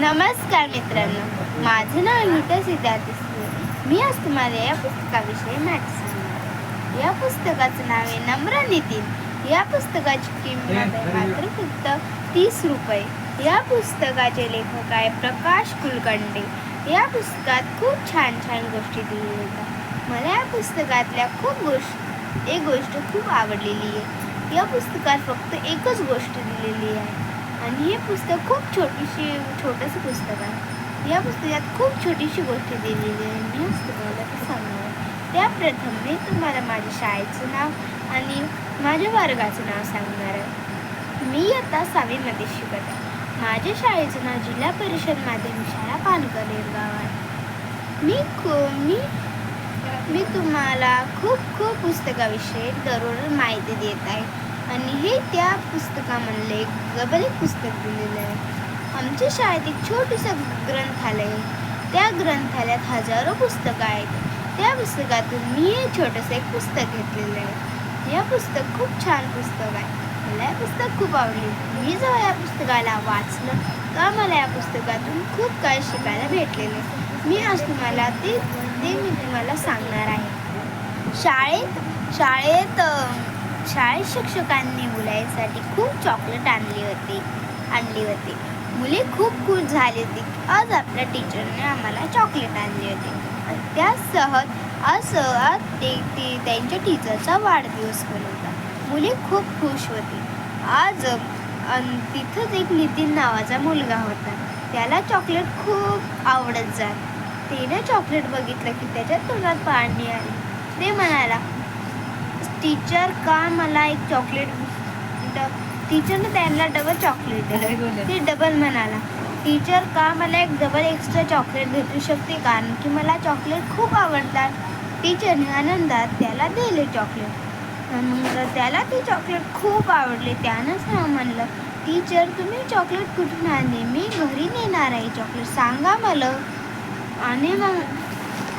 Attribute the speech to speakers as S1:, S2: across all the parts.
S1: नमस्कार मित्रांनो. माझं नाव नीता सिद्धार्थ. मी आज तुम्हाला या पुस्तकाविषयी माहिती सांगणार या पुस्तकाचं नाव आहे नम्र नितीन. या पुस्तकाची किंमत आहे मात्र फक्त तीस रुपये. या पुस्तकाचे लेखक आहे प्रकाश कुलकर्णी. या पुस्तकात खूप छान छान गोष्टी दिलेल्या आहेत. मला या पुस्तकातल्या खूप गोष्ट एक गोष्ट खूप आवडलेली आहे. या पुस्तकात फक्त एकच गोष्ट दिलेली आहे. आणि हे पुस्तक खूप छोटीशी छोटंसं पुस्तक आहे. या पुस्तकात खूप छोटीशी गोष्ट दिलेली आहे. मी तुम्हाला ते सांगणार त्या प्रथम मी तुम्हाला माझ्या शाळेचं नाव आणि माझ्या वर्गाचं नाव सांगणार आहे. मी आता सहावीमध्ये शिकत आहे. माझ्या शाळेचं नाव जिल्हा परिषद माध्यमिक शाळा पानकर गाव आहे. मी खू मी मी तुम्हाला खूप खूप पुस्तकाविषयी दररोज माहिती देत आहे. आणि हे त्या पुस्तकामधले एक गबल पुस्तक दिलेलं आहे. आमच्या शाळेत एक छोटंसं ग्रंथालय आहे. त्या ग्रंथालयात हजारो पुस्तकं आहेत. त्या पुस्तकातून मी हे छोटंसं एक पुस्तक घेतलेलं आहे. या पुस्तक खूप छान पुस्तक आहे. मला हे पुस्तक खूप आवडले. मी जेव्हा या पुस्तकाला वाचलं तर मला या पुस्तकातून खूप काही शिकायला भेटलेलं मी आज तुम्हाला ते ते मी तुम्हाला सांगणार आहे. शाळेत शाळेत शाळेत शिक्षकांनी मुलांसाठी खूप चॉकलेट आणली होती आणली होती. मुले खूप खुश झाली होती. आज आपल्या टीचरने आम्हाला चॉकलेट आणली होती. त्यासह आज आज ते ते त्यांच्या टीचरचा वाढदिवस पण होता मुले खूप खुश होती. आज अन तिथंच एक नितीन नावाचा मुलगा होता. त्याला चॉकलेट खूप आवडत जात. त्याने चॉकलेट बघितलं की त्याच्या तोंडात पाणी आली. ते म्हणाला टीचर का मला एक चॉकलेट ड- टीचरने त्यांना डबल चॉकलेट दिलं. ते डबल म्हणाला. टीचर का मला एक डबल एक्स्ट्रा चॉकलेट भेटू शकते? कारण की मला चॉकलेट खूप आवडतात. टीचरने आनंदात त्याला दिले चॉकलेट मग त्याला ते चॉकलेट खूप आवडले. त्यानंच हा म्हणलं टीचर तुम्ही चॉकलेट कुठून आणले? मी घरी नेणार आहे चॉकलेट सांगा मला. आणि मग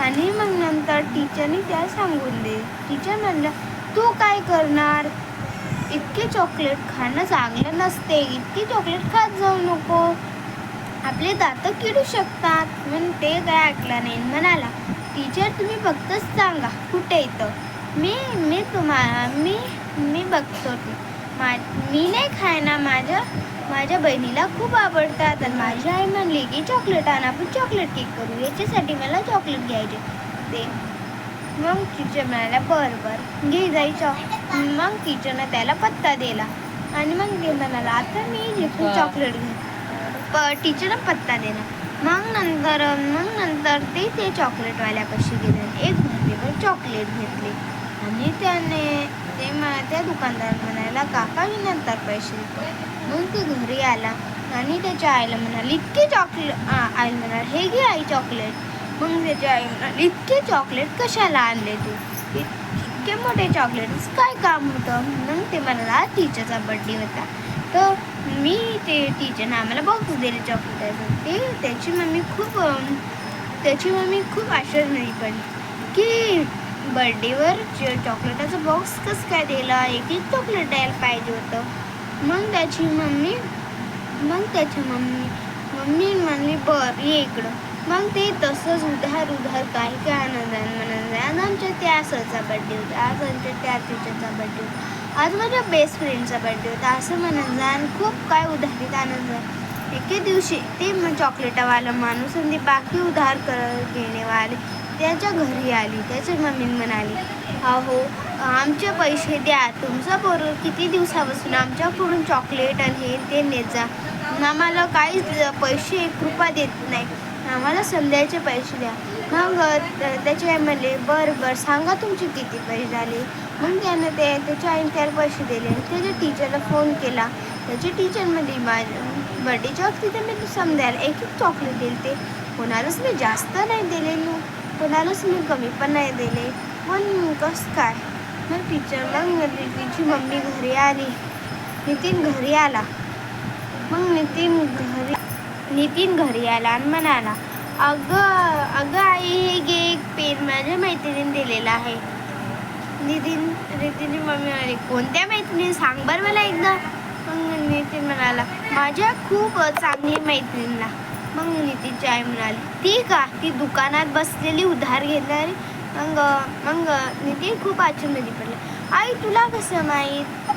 S1: आणि मग नंतर टीचरने त्या सांगून दे टीचर म्हणलं तू काय करणार? इतके चॉकलेट खाणं चांगलं नसते. इतके चॉकलेट खात जाऊ नको. आपले दात किडू शकतात. पण ते काय ऐकलं नाही. म्हणाला टीचर तुम्ही फक्तच सांगा कुठे येतं मी मी तुम्हाला मी मी बघतो ते. मा मी नाही खायना. माझ्या माझ्या बहिणीला खूप आवडतात. आणि माझी आई म्हणली की चॉकलेट आणा आपण चॉकलेट केक करू. याच्यासाठी मला चॉकलेट घ्यायचे. ते मग टीचर म्हणाल्या बरं बरं घे जाई चॉक मग टीचरनं त्याला पत्ता दिला. आणि मग ते म्हणाला आता मी जिथून चॉकलेट घे प टीचरनं पत्ता दिला. मग नंतर मग नंतर ते ते चॉकलेटवाल्यापाशी गेले. एक भरतीवर चॉकलेट घेतले. आणि त्याने ते म त्या दुकानदार म्हणाला काका मी नंतर पैसे देतो. मग ते घरी आला. आणि त्याच्या आईला म्हणाले इतके चॉकलेट आई म्हणाल हे घे आई चॉकलेट मग त्याच्या आई म्हणाली इतके चॉकलेट कशाला आणले तू? इत- इतके मोठे चॉकलेट्स काय काम होतं? मग ते म्हणाला टीचरचा बड्डे होता. तर मी ते टीचरने आम्हाला बॉक्स दिले चॉकलेटाचं ते त्याची मम्मी खूप त्याची मम्मी खूप आश्चर्य पडली की बर्थडेवर चॉकलेटाचं बॉक्स कसं काय दिला? एक एक चॉकलेट द्यायला पाहिजे होतं. मग त्याची मम्मी मग त्याची मम्मी मम्मी म्हणली बर ये इकडं. मग ते तसंच उधार उधार काही काय आनंदान म्हणत आज आमच्या त्या सरचा बड्डे होता. आज आमच्या त्या टीचरचा बड्डे होता. आज माझ्या बेस्ट फ्रेंडचा बड्डे होता. असं म्हणत जा आणि खूप काय उधारीत आनंद झाला. एके दिवशी ते मग चॉकलेटावाला माणूस आणि ते बाकी उधार कर घेणेवाले त्याच्या घरी आली. त्याच्या मम्मी म्हणाली अहो आमचे पैसे द्या. तुमचा पोरं किती दिवसापासून आमच्याकडून चॉकलेट आणि हे ते नेत जा. आम्हाला काहीच पैसे एक रुपया देत नाही. आम्हाला समजायचे पैसे द्या. मग त- आई म्हणले बरं बरं सांगा तुमचे किती पैसे झाले. मग त्यानं ते त्याच्या आईने त्याला पैसे दिले. त्याच्या टीचरला फोन केला. त्याच्या टीचरमध्ये माझ्या बर्थडेच्या वक्ती तर मी समजायला एक एक चॉकलेट दिले ते कोणालाच मी जास्त नाही दिले कोणालाच मी कमी पण नाही दिले. पण कसं काय? मग टीचर मग तिची मम्मी घरी आली. नितीन घरी आला. मग नितीन घरी नितीन घरी आला आणि म्हणाला अगं अगं आई हे घे एक पेन माझ्या मैत्रिणीने दिलेला आहे. नितीन नितीनची मम्मी म्हणाली कोणत्या मैत्रिणी सांग बरं मला एकदा. मग नितीन म्हणाला माझ्या खूप चांगली मैत्रिणीला. मग नितीनची आई म्हणाली ती का ती दुकानात बसलेली उधार घेणारी. मग मग नितीन खूप आचूमध्ये पडला आई तुला कसं माहीत?